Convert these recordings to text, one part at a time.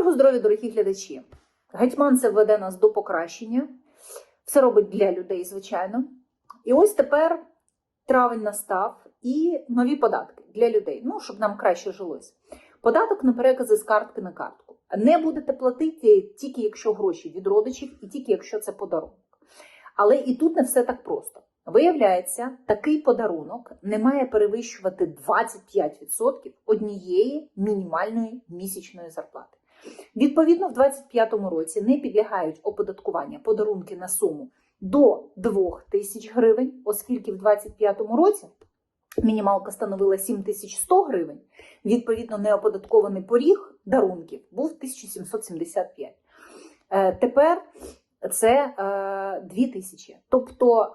Доброго здоров'я, дорогі глядачі! Гетьман це веде нас до покращення. Все робить для людей, звичайно. І ось тепер травень настав і нові податки для людей, ну, щоб нам краще жилось. Податок на перекази з картки на картку. Не будете платити тільки якщо гроші від родичів, і тільки якщо це подарунок. Але і тут не все так просто. Виявляється, такий подарунок не має перевищувати 25% однієї мінімальної місячної зарплати. Відповідно, в 2025 році не підлягають оподаткування подарунки на суму до 2 тисяч гривень, оскільки в 2025 році мінімалка становила 7100 гривень. Відповідно, неоподаткований поріг дарунків був 1775. Е, Тепер це е, 2000. Тобто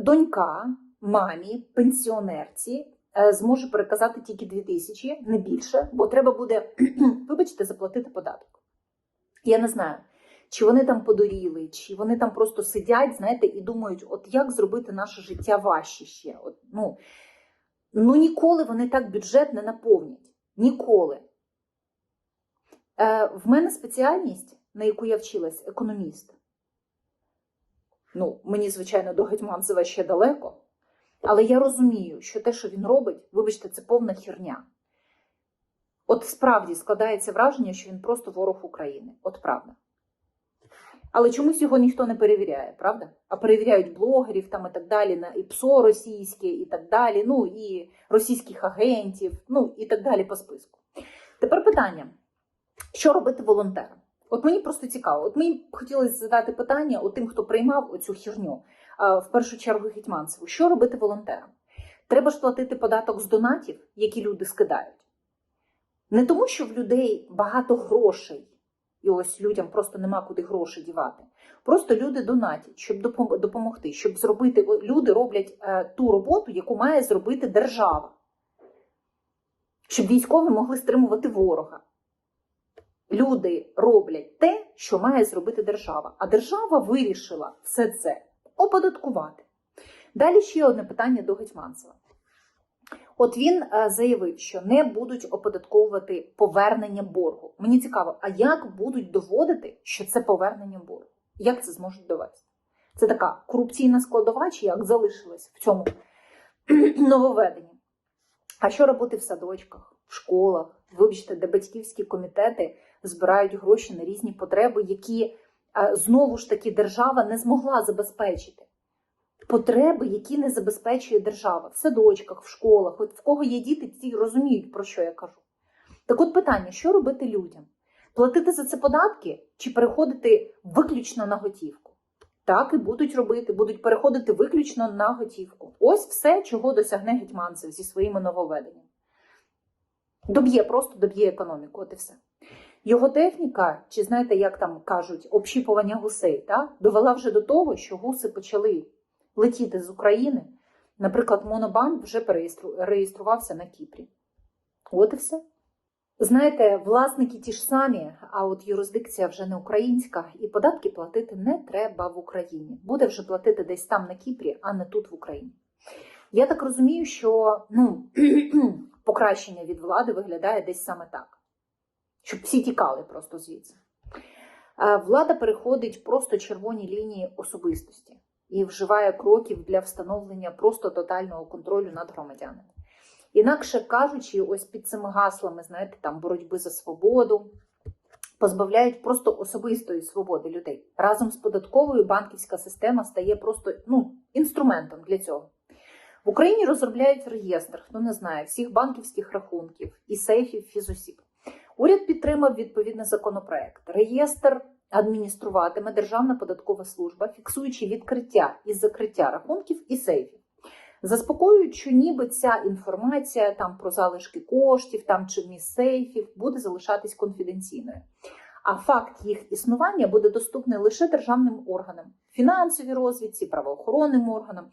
донька мамі, пенсіонерці е, зможе переказати тільки 2000, не більше, бо треба буде, вибачте, заплатити податок. Я не знаю, чи вони там подоріли, чи вони там просто сидять, знаєте, і думають, от як зробити наше життя важче ще. От, ну, ну ніколи вони так бюджет не наповнять. Ніколи. Е, в мене спеціальність, на яку я вчилась, економіст. Ну, мені, звичайно, до Гетьманцева ще далеко. Але я розумію, що те, що він робить, вибачте, це повна херня. От справді складається враження, що він просто ворог України. От правда. Але чомусь його ніхто не перевіряє, правда? А перевіряють блогерів там і так далі, і ПСО російське, і так далі, ну і російських агентів, ну і так далі по списку. Тепер питання: що робити волонтерам? От мені просто цікаво. От мені хотілося задати питання тим, хто приймав оцю херню, а, в першу чергу Гетьманцеву. Що робити волонтерам? Треба ж платити податок з донатів, які люди скидають. Не тому, що в людей багато грошей, і ось людям просто нема куди гроші дівати. Просто люди донатять, щоб допомогти, щоб зробити. Люди роблять е, ту роботу, яку має зробити держава, щоб військові могли стримувати ворога. Люди роблять те, що має зробити держава. А держава вирішила все це оподаткувати. Далі ще одне питання до Гетьманцева. От він е, заявив, що не будуть оподатковувати повернення боргу. Мені цікаво, а як будуть доводити, що це повернення боргу? Як це зможуть довести? Це така корупційна складова, чи як залишилась в цьому нововведенні? А що робити в садочках, в школах? Вибачте, де батьківські комітети збирають гроші на різні потреби, які знову ж таки держава не змогла забезпечити. Потреби, які не забезпечує держава в садочках, в школах, от в кого є діти, ті розуміють, про що я кажу. Так от питання: що робити людям? Платити за це податки чи переходити виключно на готівку? Так і будуть робити, будуть переходити виключно на готівку. Ось все, чого досягне Гетьманцев зі своїми нововведеннями. Доб'є, просто доб'є економіку, от і все. Його техніка, чи знаєте, як там кажуть, общіпування гусей, та, довела вже до того, що гуси почали летіти з України. Наприклад, Монобанк вже реєструвався на Кіпрі. От і все. Знаєте, власники ті ж самі, а от юрисдикція вже не українська, і податки платити не треба в Україні. Буде вже платити десь там на Кіпрі, а не тут в Україні. Я так розумію, що ну, покращення від влади виглядає десь саме так, щоб всі тікали просто звідси. Е, Влада переходить просто червоні лінії особистості і вживає кроків для встановлення просто тотального контролю над громадянами. Інакше кажучи, ось під цими гаслами, знаєте, там боротьби за свободу, позбавляють просто особистої свободи людей. Разом з податковою банківська система стає просто ну, інструментом для цього. В Україні розробляють реєстр, хто не знає, всіх банківських рахунків і сейфів фізосіб. Уряд підтримав відповідний законопроект. Реєстр адмініструватиме Державна податкова служба, фіксуючи відкриття і закриття рахунків і сейфів. Заспокоюють, що ніби ця інформація там про залишки коштів там чи вміст сейфів буде залишатись конфіденційною. А факт їх існування буде доступний лише державним органам, фінансовій розвідці, правоохоронним органам,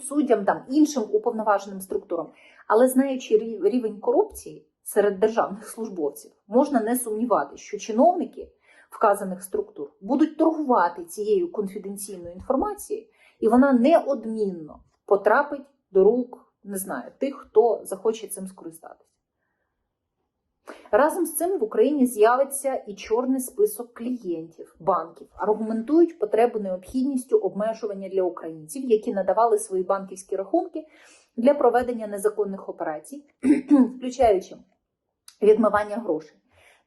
суддям, там іншим уповноваженим структурам. Але знаючи рівень корупції серед державних службовців, можна не сумніватися, що чиновники вказаних структур будуть торгувати цією конфіденційною інформацією, і вона неодмінно потрапить до рук, не знаю, тих, хто захоче цим скористатися. Разом з цим в Україні з'явиться і чорний список клієнтів банків. Аргументують потребу необхідністю обмежування для українців, які надавали свої банківські рахунки для проведення незаконних операцій, включаючи відмивання грошей.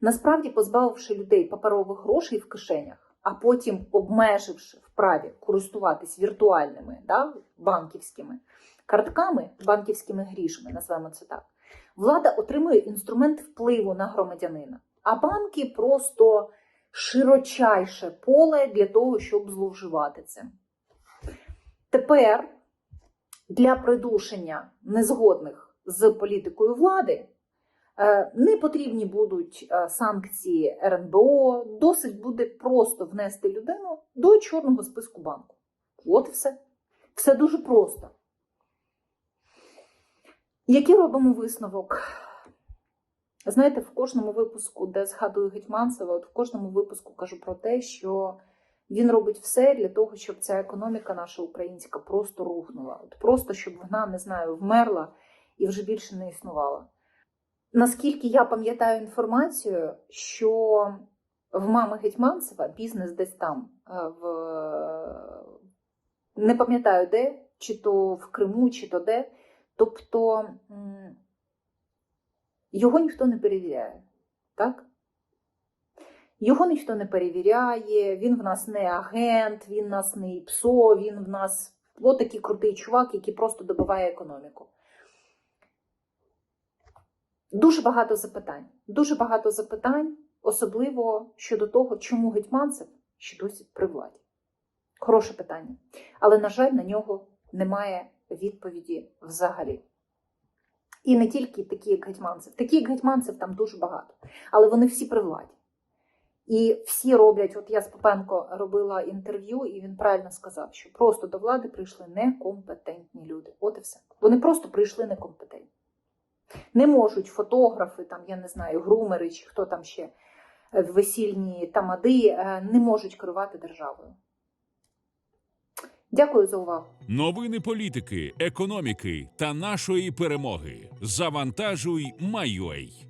Насправді, позбавивши людей паперових грошей в кишенях, а потім обмеживши в праві користуватись віртуальними да, банківськими картками, банківськими грішами, назвемо це так, влада отримує інструмент впливу на громадянина, а банки просто широчайше поле для того, щоб зловживати цим. Тепер для придушення незгодних з політикою влади не потрібні будуть е, санкції РНБО, досить буде просто внести людину до чорного списку банку. От все. Все дуже просто. Який робимо висновок? Знаєте, в кожному випуску, де згадую Гетьманцева, от в кожному випуску кажу про те, що він робить все для того, щоб ця економіка наша українська просто рухнула. От просто щоб вона, не знаю, вмерла і вже більше не існувала. Наскільки я пам'ятаю інформацію, що в мами Гетьманцева бізнес десь там, е, в не пам'ятаю де, чи то в Криму, чи то де. Тобто його ніхто не перевіряє, так? Його ніхто не перевіряє, він в нас не агент, він в нас не ІПСО, він в нас от такий крутий чувак, який просто добиває економіку. Дуже багато запитань. Дуже багато запитань, особливо щодо того, чому Гетьманцев ще досі при владі. Хороше питання. Але, на жаль, на нього немає відповіді взагалі. І не тільки такі, як Гетьманцев. Такі, як Гетьманцев, там дуже багато. Але вони всі при владі. І всі роблять, от я з Попенко робила інтерв'ю, і він правильно сказав, що просто до влади прийшли некомпетентні люди. От і все. Вони просто прийшли некомпетентні. Не можуть фотографи, там, я не знаю, грумери чи хто там ще е, весільні тамади, е, не можуть керувати державою. Дякую за увагу. Новини політики, економіки та нашої перемоги. Завантажуй, майой.